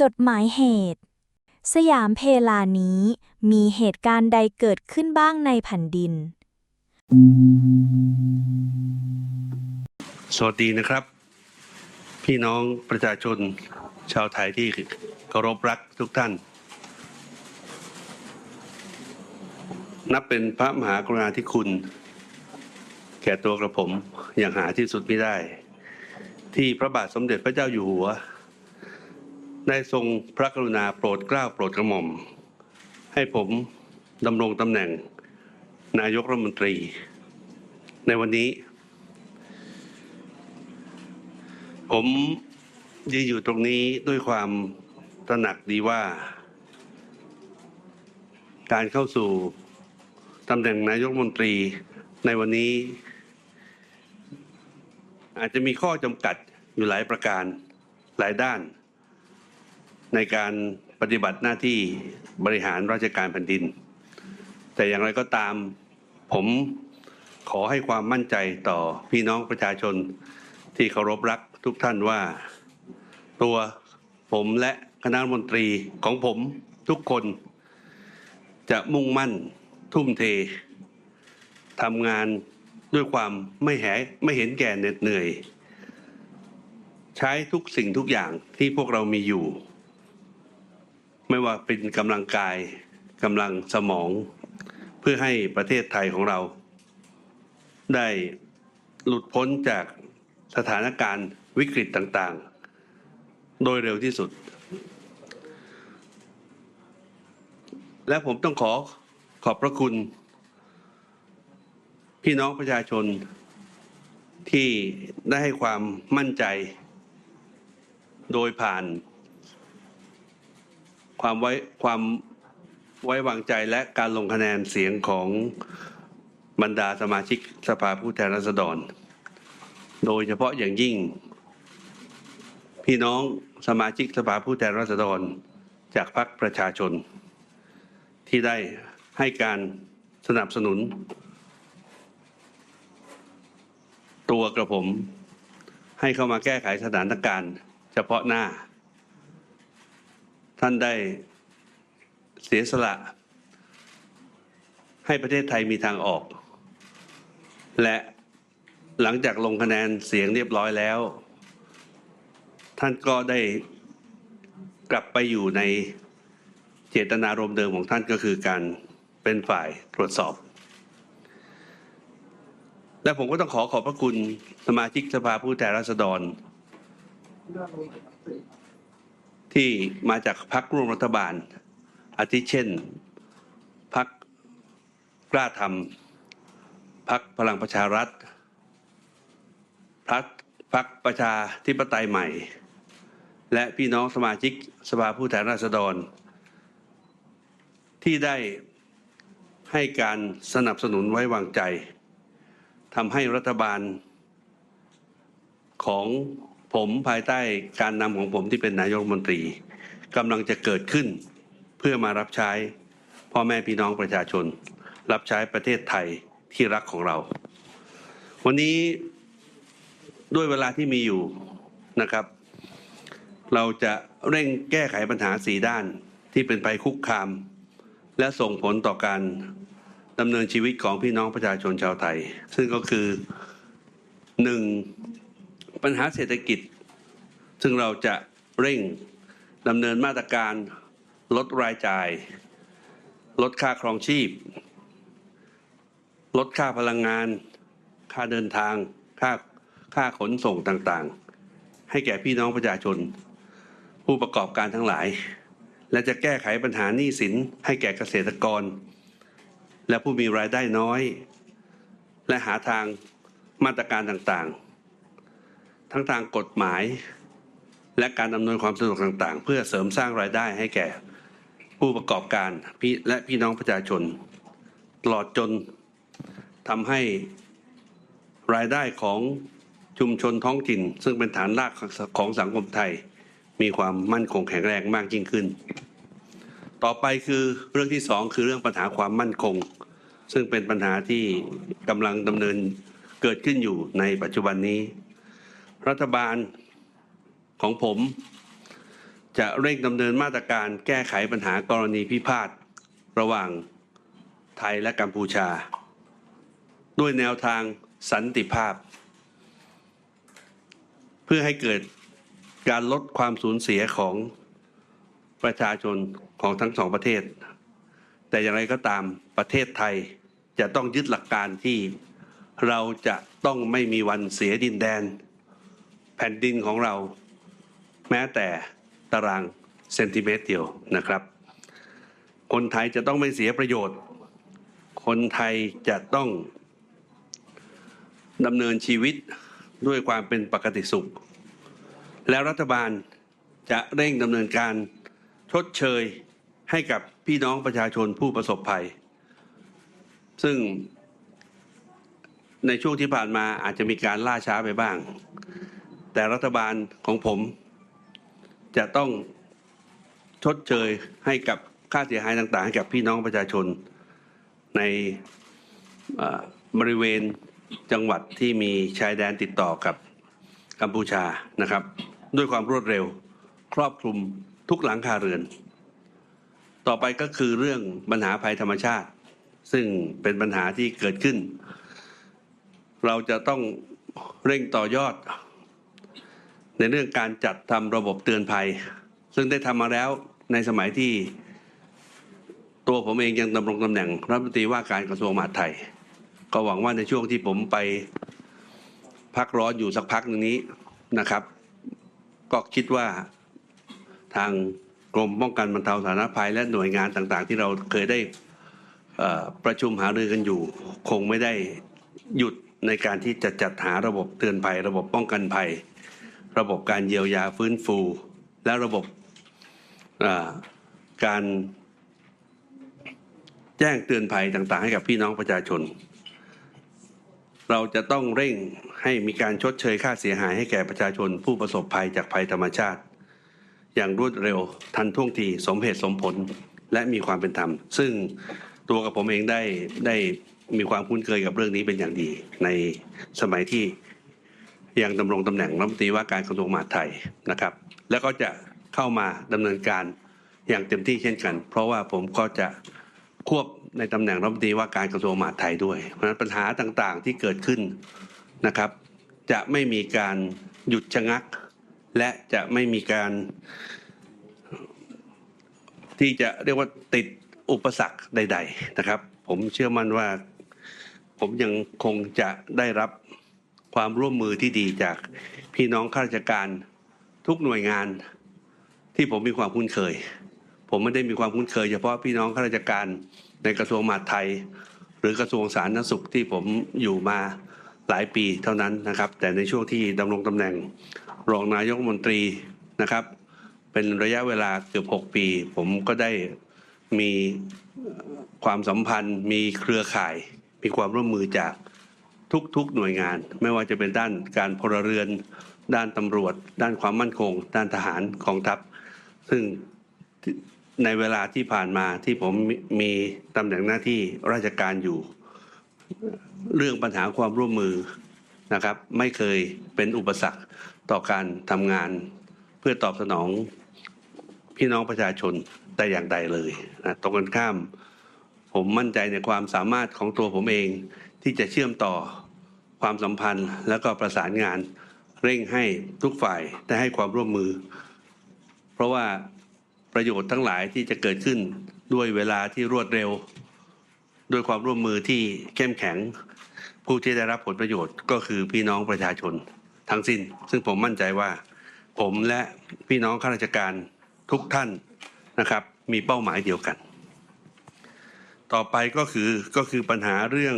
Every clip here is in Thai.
จดหมายเหตุ สยามเพลานี้มีเหตุการณ์ใดเกิดขึ้นบ้างในแผ่นดิน สวัสดีนะครับ พี่น้องประชาชนชาวไทยที่เคารพรักทุกท่าน นับเป็นพระมหากรุณาธิคุณ แก่ตัวกระผมอย่างหาที่สุดไม่ได้ ที่พระบาทสมเด็จพระเจ้าอยู่หัวได้ทรงพระกรุณาโปรดเกล้าโปรดกระหม่อม ให้ผมดำรงตำแหน่งนายกรัฐมนตรี ในวันนี้ ผมยืนอยู่ตรงนี้ด้วยความตระหนักดีว่า การเข้าสู่ตำแหน่งนายกรัฐมนตรีในวันนี้ อาจจะมีข้อจำกัดอยู่หลายประการหลายด้าน ในการปฏิบัติหน้าที่บริหารราชการแผ่นดิน แต่อย่างไรก็ตามผมขอให้ความมั่นใจต่อพี่น้องประชาชนที่เคารพรักทุกท่านว่า ตัวผมและคณะมนตรีของผมทุกคน จะมุ่งมั่นทุ่มเททำงาน ด้วยความไม่แหไม่เห็นแก่เหน็ดเหนื่อย ใช้ทุกสิ่งทุกอย่างที่พวกเรามีอยู่ ไม่ว่าเป็นกำลังกายกำลังสมอง เพื่อให้ประเทศไทยของเรา ได้หลุดพ้นจากสถานการณ์วิกฤตต่างๆ โดยเร็วที่สุด และผมต้องขอขอบพระคุณ พี่น้องประชาชนที่ได้ให้ความมั่นใจ โดยผ่าน ความไว้ความไว้วางใจและการลงคะแนนเสียงของบรรดาสมาชิกสภาผู้แทนราษฎร โดยเฉพาะอย่างยิ่ง พี่น้องสมาชิกสภาผู้แทนราษฎร จากพรรคประชาชน ที่ได้ให้การสนับสนุน ตัวกระผม ให้เข้ามาแก้ไขสถานการณ์ เฉพาะหน้า ท่านได้เสียสละ ให้ประเทศไทยมีทางออก และหลังจากลงคะแนนเสียงเรียบร้อยแล้ว ท่านก็ได้กลับไปอยู่ในเจตนารมณ์เดิมของท่านก็คือการเป็นฝ่ายตรวจสอบ และผมก็ต้องขอขอบพระคุณสมาชิกสภาผู้แทนราษฎร ที่มาจากพรรคร่วมรัฐบาล อาทิเช่นพรรคกล้าทำพรรคพลังประชารัฐพรรคพรรคประชาธิปไตยใหม่ และพี่น้องสมาชิกสภาผู้แทนราษฎร ที่ได้ให้การสนับสนุนไว้วางใจ ทำให้รัฐบาล ของผมภายใต้การนำของผมที่เป็นนายกรัฐมนตรีกำลังจะเกิดขึ้น เพื่อมารับใช้พ่อแม่พี่น้องประชาชน รับใช้ประเทศไทยที่รักของเรา วันนี้ด้วยเวลาที่มีอยู่นะครับ เราจะเร่งแก้ไขปัญหาสีด้านที่เป็นภัยคุกคาม และส่งผลต่อการ ดำเนินชีวิตของพี่น้องประชาชนชาวไทย ซึ่งก็คือหนึ่งปัญหาเศรษฐกิจ ซึ่งเราจะเร่งดำเนินมาตรการลดรายจ่าย ลดค่าครองชีพ ลดค่าพลังงาน ค่าเดินทาง ค่าค่าขนส่งต่างๆ ให้แก่พี่น้องประชาชน ผู้ประกอบการทั้งหลาย และจะแก้ไขปัญหาหนี้สินให้แก่เกษตรกร และผู้มีรายได้น้อย และหาทางมาตรการต่างๆ ทั้งทางกฎหมาย และการดำเนินความสะดวกต่างๆ เพื่อเสริมสร้างรายได้ให้แก่ ผู้ประกอบการและพี่น้องประชาชน ตลอดจนทำให้รายได้ของชุมชนท้องถิ่น ซึ่งเป็นฐานรากของสังคมไทย มีความมั่นคงแข็งแรงมากยิ่งขึ้น ต่อไปคือเรื่องที่สองคือเรื่องปัญหาความมั่นคง ซึ่งเป็นปัญหาที่กำลังดำเนินเกิดขึ้นอยู่ในปัจจุบันนี้ รัฐบาลของผม จะเร่งดำเนินมาตรการแก้ไขปัญหากรณีพิพาทระหว่างไทยและกัมพูชา ด้วยแนวทางสันติภาพ เพื่อให้เกิดการลดความสูญเสียของ ประชาชนของทั้งสองประเทศ แต่อย่างไรก็ตามประเทศไทยจะต้องยึดหลักการที่เราจะต้องไม่มีวันเสียดินแดน แผ่นดินของเรา แม้แต่ตารางเซนติเมตรเดียวนะครับ คนไทยจะต้องไม่เสียประโยชน์ คนไทยจะต้องดำเนินชีวิตด้วยความเป็นปกติสุข แล้วรัฐบาลจะเร่งดำเนินการ ชดเชยให้กับพี่น้องประชาชนผู้ประสบภัย ซึ่งในช่วงที่ผ่านมาอาจจะมีการล่าช้าไปบ้าง แต่รัฐบาลของผม จะต้องชดเชยให้กับค่าเสียหายต่างๆให้กับพี่น้องประชาชนในบริเวณจังหวัดที่มีชายแดนติดต่อกับกัมพูชานะครับ ด้วยความรวดเร็วครอบคลุม ทุกหลังคาเรือน ต่อไปก็คือเรื่องปัญหาภัยธรรมชาติ ซึ่งเป็นปัญหาที่เกิดขึ้น เราจะต้องเร่งต่อยอด ในเรื่องการจัดทำระบบเตือนภัย ซึ่งได้ทำมาแล้วในสมัยที่ตัวผมเองยังดำรงตำแหน่งรัฐมนตรีว่าการกระทรวงมหาดไทย ก็หวังว่าในช่วงที่ผมไปพักร้อนอยู่สักพักหนึ่งนี้นะครับ ก็คิดว่า ทางกรมป้องกันบรรเทาสาธารณภัย และหน่วยงานต่างๆ ที่เราเคยได้ประชุมหารือกันอยู่ คงไม่ได้หยุดในการที่จะจัดหาระบบเตือนภัย ระบบป้องกันภัย ระบบการเยียวยาฟื้นฟู และระบบการแจ้งเตือนภัยต่างๆ ให้กับพี่น้องประชาชน เราจะต้องเร่งให้มีการชดเชยค่าเสียหายให้แก่ประชาชนผู้ประสบภัยจากภัยธรรมชาติ อย่างรวดเร็วทันท่วงทีสมเหตุสมผลและมีความเป็นธรรม ซึ่งตัวกับผมเองได้ได้มีความคุ้นเคยกับเรื่องนี้เป็นอย่างดี ในสมัยที่ยังดำรงตำแหน่งรัฐมนตรีว่าการกระทรวงมหาดไทยนะครับ แล้วก็จะเข้ามาดำเนินการอย่างเต็มที่เช่นกัน เพราะว่าผมก็จะควบในตำแหน่งรัฐมนตรีว่าการกระทรวงมหาดไทยด้วย เพราะฉะนั้นปัญหาต่างๆที่เกิดขึ้นนะครับ จะไม่มีการหยุดชะงัก และจะไม่มีการ ที่จะเรียกว่าติดอุปสรรคใด ๆ นะครับ ผมเชื่อมั่นว่า ผมยังคงจะได้รับความร่วมมือที่ดีจากพี่น้องข้าราชการทุกหน่วยงานที่ผมมีความคุ้นเคย ผมไม่ได้มีความคุ้นเคย เฉพาะพี่น้องข้าราชการในกระทรวงมหาดไทย หรือกระทรวงสาธารณสุขที่ผมอยู่มาหลายปีเท่านั้นนะครับ แต่ในช่วงที่ดำรงตำแหน่ง รองนายกรัฐมนตรีนะครับ เป็นระยะเวลาเกือบ 6 ปี ผมก็ได้มีความสัมพันธ์ มีเครือข่าย มีความร่วมมือจากทุกๆหน่วยงาน ไม่ว่าจะเป็นด้านการพลเรือน ด้านตำรวจ ด้านความมั่นคง ด้านทหารกองทัพ ซึ่งในเวลาที่ผ่านมาที่ผมมีตำแหน่งหน้าที่ราชการอยู่ เรื่องปัญหาความร่วมมือนะครับ ไม่เคยเป็นอุปสรรค ต่อการทำงานเพื่อตอบสนองพี่น้องประชาชนแต่อย่างใดเลยนะตรงกันข้าม ผมมั่นใจในความสามารถของตัวผมเองที่จะเชื่อมต่อความสัมพันธ์แล้วก็ประสานงานเร่งให้ทุกฝ่ายได้ให้ความร่วมมือ เพราะว่าประโยชน์ทั้งหลายที่จะเกิดขึ้นด้วยเวลาที่รวดเร็ว ด้วยความร่วมมือที่เข้มแข็ง ผู้ที่ได้รับผลประโยชน์ก็คือพี่น้องประชาชน ทั้งสิ้น ซึ่งผมมั่นใจว่า ผมและพี่น้องข้าราชการทุกท่านนะครับ มีเป้าหมายเดียวกัน ต่อไปก็คือก็คือปัญหาเรื่อง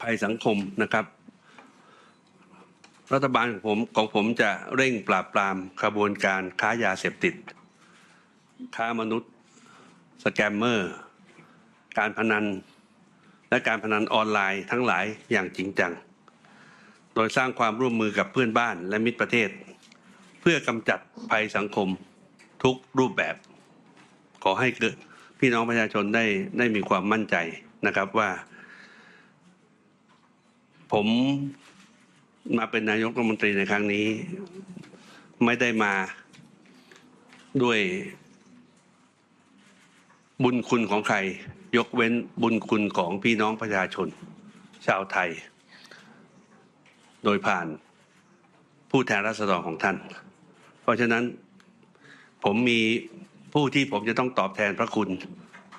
ภัยสังคมนะครับ รัฐบาลของผมของผมจะเร่งปราบปรามขบวนการค้ายาเสพติด ค้ามนุษย์ สแกมเมอร์ การพนัน และการพนันออนไลน์ทั้งหลายอย่างจริงจัง โดยสร้างความร่วมมือกับเพื่อนบ้านและมิตรประเทศ เพื่อกำจัดภัยสังคมทุกรูปแบบ ขอให้เกิดพี่น้องประชาชนได้ได้มีความมั่นใจนะครับว่า ผมมาเป็นนายกรัฐมนตรีในครั้งนี้ ไม่ได้มาด้วยบุญคุณของใคร ยกเว้นบุญคุณของพี่น้องประชาชน ชาวไทย โดยผ่านผู้แทนราษฎรของท่าน เพราะฉะนั้นผมมีผู้ที่ผมจะต้องตอบแทนพระคุณ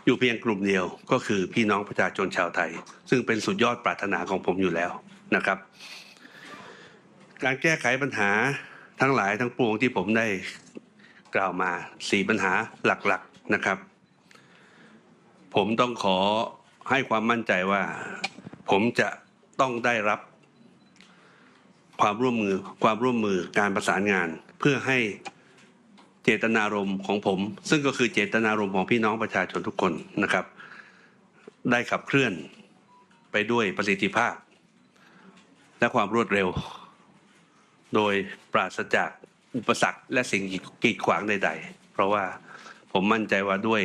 อยู่เพียงกลุ่มเดียวก็คือพี่น้องประชาชนชาวไทย ซึ่งเป็นสุดยอดปรารถนาของผมอยู่แล้วนะครับ การแก้ไขปัญหาทั้งหลายทั้งปวงที่ผมได้กล่าวมาสี่ปัญหาหลักๆนะครับ ผมต้องขอให้ความมั่นใจว่า ผมจะต้องได้รับ ความร่วมมือความร่วมมือการประสานงาน เพื่อให้เจตนารมณ์ของผม ซึ่งก็คือเจตนารมณ์ของพี่น้องประชาชนทุกคนนะครับ ได้ขับเคลื่อนไปด้วยประสิทธิภาพ และความรวดเร็ว โดยปราศจากอุปสรรคและสิ่งกีดขวางใด ๆ เพราะว่าผมมั่นใจว่าด้วย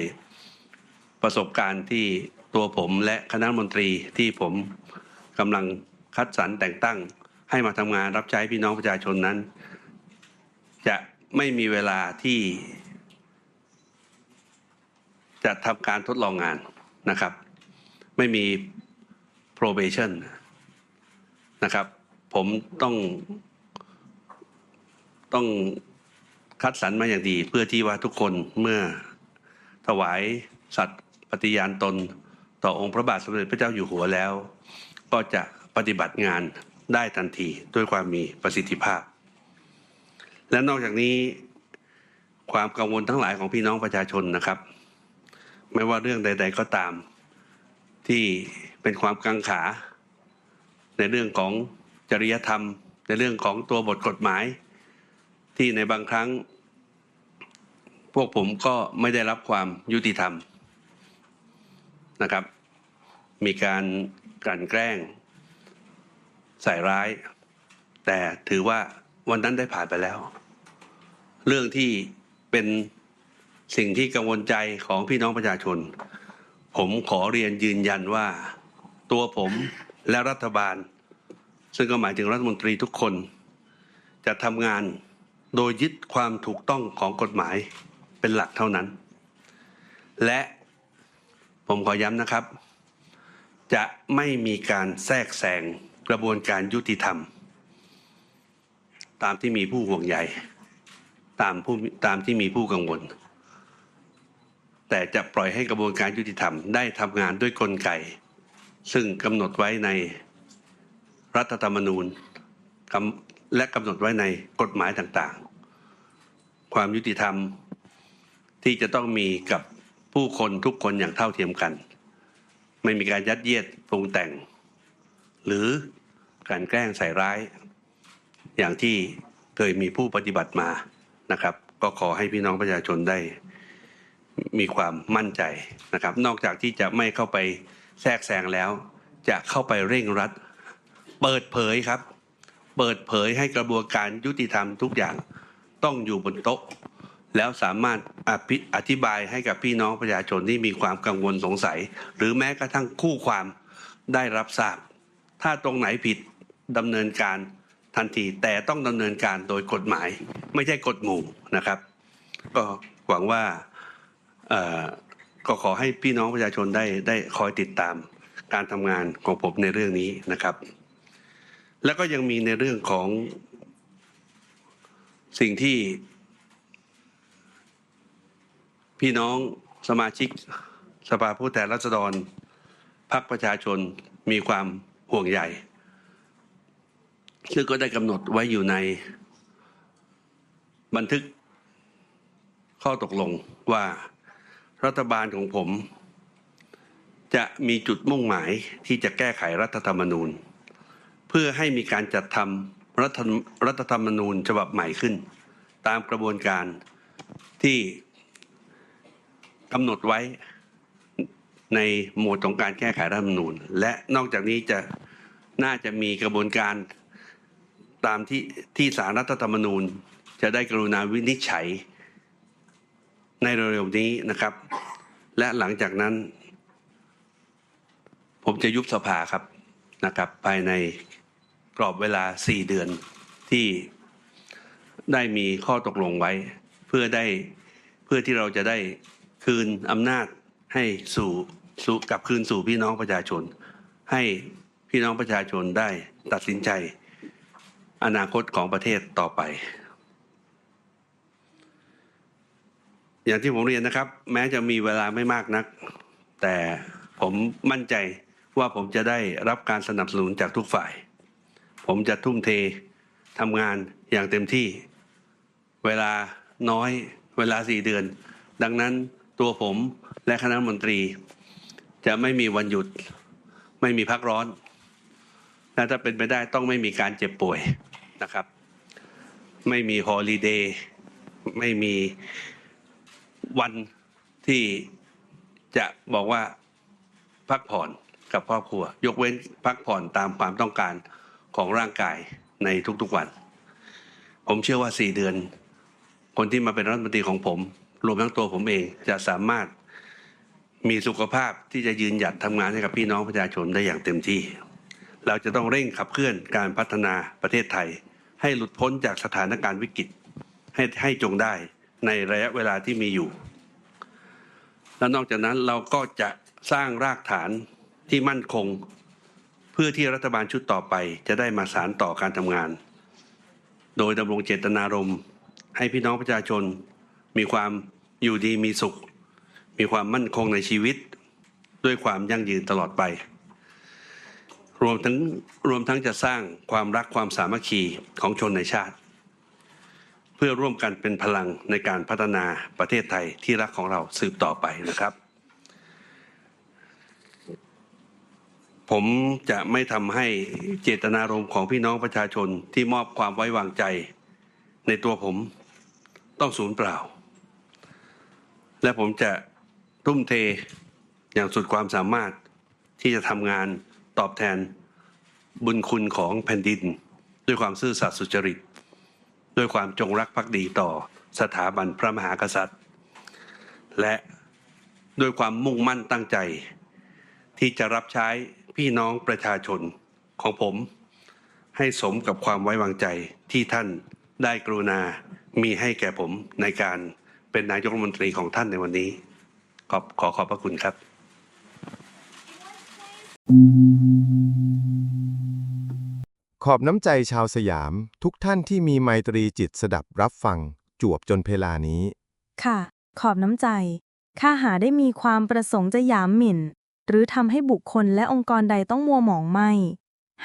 ประสบการณ์ที่ตัวผมและคณะมนตรีที่ผมกำลังคัดสรรแต่งตั้ง ให้มาทำงานรับใช้พี่น้องประชาชนนั้น จะไม่มีเวลาที่ จะทำการทดลองงานนะครับ ไม่มี probation นะครับ ผมต้องต้องคัดสรรมาอย่างดี เพื่อที่ว่าทุกคนเมื่อถวายสัตย์ปฏิญาณตน ต่อองค์พระบาทสมเด็จพระเจ้าอยู่หัวแล้ว ก็จะปฏิบัติงาน ได้ทันทีด้วยความมีประสิทธิภาพ และนอกจากนี้ความกังวลทั้งหลายของพี่น้องประชาชนนะครับ ไม่ว่าเรื่องใด ๆ ก็ตาม ที่เป็นความกังขา ในเรื่องของจริยธรรม ในเรื่องของตัวบทกฎหมาย ที่ในบางครั้ง พวกผมก็ไม่ได้รับความยุติธรรมนะครับ มีการกลั่นแกล้ง ใส่ร้าย แต่ถือว่าวันนั้นได้ผ่านไปแล้ว เรื่องที่เป็นสิ่งที่กังวลใจของพี่น้องประชาชน ผมขอเรียนยืนยันว่า ตัวผมและรัฐบาล ซึ่งก็หมายถึงรัฐมนตรีทุกคน จะทำงานโดยยึดความถูกต้องของกฎหมายเป็นหลักเท่านั้น และผมขอย้ำนะครับ จะไม่มีการแทรกแซง กระบวนการยุติธรรม ตามที่มีผู้ห่วงใยตามผู้ตามที่มีผู้กังวล แต่จะปล่อยให้กระบวนการยุติธรรมได้ทำงานด้วยกลไก ซึ่งกำหนดไว้ในรัฐธรรมนูญและกำหนดไว้ในกฎหมายต่างๆ ความยุติธรรมที่จะต้องมีกับผู้คนทุกคนอย่างเท่าเทียมกัน ไม่มีการยัดเยียดปรุงแต่ง หรือ การแกล้งใส่ร้าย อย่างที่เคยมีผู้ปฏิบัติมานะครับ ก็ขอให้พี่น้องประชาชนได้มีความมั่นใจนะครับ นอกจากที่จะไม่เข้าไปแทรกแซงแล้ว จะเข้าไปเร่งรัด เปิดเผยครับ เปิดเผยให้กระบวนการยุติธรรมทุกอย่างต้องอยู่บนโต๊ะ แล้วสามารถอภิอธิบายให้กับพี่น้องประชาชนที่มีความกังวลสงสัย หรือแม้กระทั่งคู่ความได้รับทราบ ถ้าตรงไหนผิด ดำเนินการทันที แต่ต้องดำเนินการโดยกฎหมาย ไม่ใช่กฎหมู่นะครับ ก็หวังว่าก็ขอให้พี่น้องประชาชนได้ได้คอยติดตามการทำงานของผมในเรื่องนี้นะครับ แล้วก็ยังมีในเรื่องของสิ่งที่ พี่น้องสมาชิกสภาผู้แทนราษฎรพรรคประชาชนมีความห่วงใย ซึ่งก็ได้กำหนดไว้อยู่ในบันทึกข้อตกลงว่ารัฐบาลของผม จะมีจุดมุ่งหมายที่จะแก้ไขรัฐธรรมนูญ เพื่อให้มีการจัดทำรัฐรัฐธรรมนูญฉบับใหม่ขึ้น ตามกระบวนการที่กำหนดไว้ในหมวดของการแก้ไขรัฐธรรมนูญ และนอกจากนี้จะน่าจะมีกระบวนการ ตามที่ที่สารรัฐธรรมนูญ จะได้กรุณาวินิจฉัย ในเร็วๆนี้นะครับ และหลังจากนั้น ผมจะยุบสภาครับนะครับ ภายในกรอบเวลา 4 เดือนที่ได้มีข้อตกลงไว้ เพื่อได้เพื่อที่เราจะได้คืนอำนาจให้สู่สู่กลับคืนสู่พี่น้องประชาชน ให้พี่น้องประชาชนได้ตัดสินใจ อนาคตของประเทศต่อไป อย่างที่ผมเรียนนะครับ แม้จะมีเวลาไม่มากนัก แต่ผมมั่นใจว่าผมจะได้รับการสนับสนุนจากทุกฝ่าย ผมจะทุ่มเททำงานอย่างเต็มที่ เวลาน้อยเวลาสี่เดือน ดังนั้นตัวผมและคณะมนตรี จะไม่มีวันหยุด ไม่มีพักร้อน และถ้าเป็นไปได้ต้องไม่มีการเจ็บป่วยนะครับ ไม่มีฮอลิเดย์ไม่มีวันที่จะบอกว่าพักผ่อนกับครอบครัว ยกเว้นพักผ่อนตามความต้องการของร่างกายในทุกๆวัน ผมเชื่อว่าสี่เดือน คนที่มาเป็นรัฐมนตรีของผม รวมทั้งตัวผมเองจะสามารถมีสุขภาพที่จะยืนหยัดทำงานให้กับพี่น้องประชาชนได้อย่างเต็มที่ เราจะต้องเร่งขับเคลื่อนการพัฒนาประเทศไทย ให้หลุดพ้นจากสถานการณ์วิกฤตให้ให้จงได้ในระยะเวลาที่มีอยู่ และนอกจากนั้นเราก็จะสร้างรากฐานที่มั่นคง เพื่อที่รัฐบาลชุดต่อไปจะได้มาสารต่อการทำงาน โดยดำรงเจตนารมณ์ให้พี่น้องประชาชน มีความอยู่ดีมีสุข มีความมั่นคงในชีวิต ด้วยความยั่งยืนตลอดไป รวมทั้งรวมทั้งจะสร้างความรักความสามัคคีของชนในชาติ เพื่อร่วมกันเป็นพลังในการพัฒนาประเทศไทยที่รักของเราสืบต่อไปนะครับ ผมจะไม่ทำให้เจตนารมณ์ของพี่น้องประชาชนที่มอบความไว้วางใจในตัวผมต้องสูญเปล่า และผมจะทุ่มเทอย่างสุดความสามารถที่จะทำงาน ตอบแทนบุญคุณของแผ่นดิน ด้วยความซื่อสัตย์สุจริต ด้วยความจงรักภักดีต่อสถาบันพระมหากษัตริย์ และด้วยความมุ่งมั่นตั้งใจ ที่จะรับใช้พี่น้องประชาชนของผม ให้สมกับความไว้วางใจที่ท่านได้กรุณา มีให้แก่ผมในการเป็นนายกรัฐมนตรีของท่านในวันนี้ ขอบขอขอบพระคุณครับ ขอบน้ำใจชาวสยาม ทุกท่านที่มีไมตรีจิตสดับรับฟัง จวบจนเพลานี้ ค่ะ ขอบน้ำใจ ข้าหาได้มีความประสงค์จะหยามหมิ่น หรือทำให้บุคคลและองค์กรใดต้องมัวหมองไม่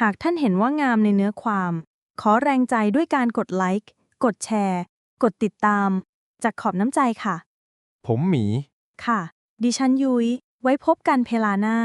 หากท่านเห็นว่างามในเนื้อความ ขอแรงใจด้วยการกดไลค์ กดแชร์ กดติดตาม จากขอบน้ำใจค่ะ ผมหมี ค่ะ ดิฉันยุย้ยไว้พบกันเพลาหน้า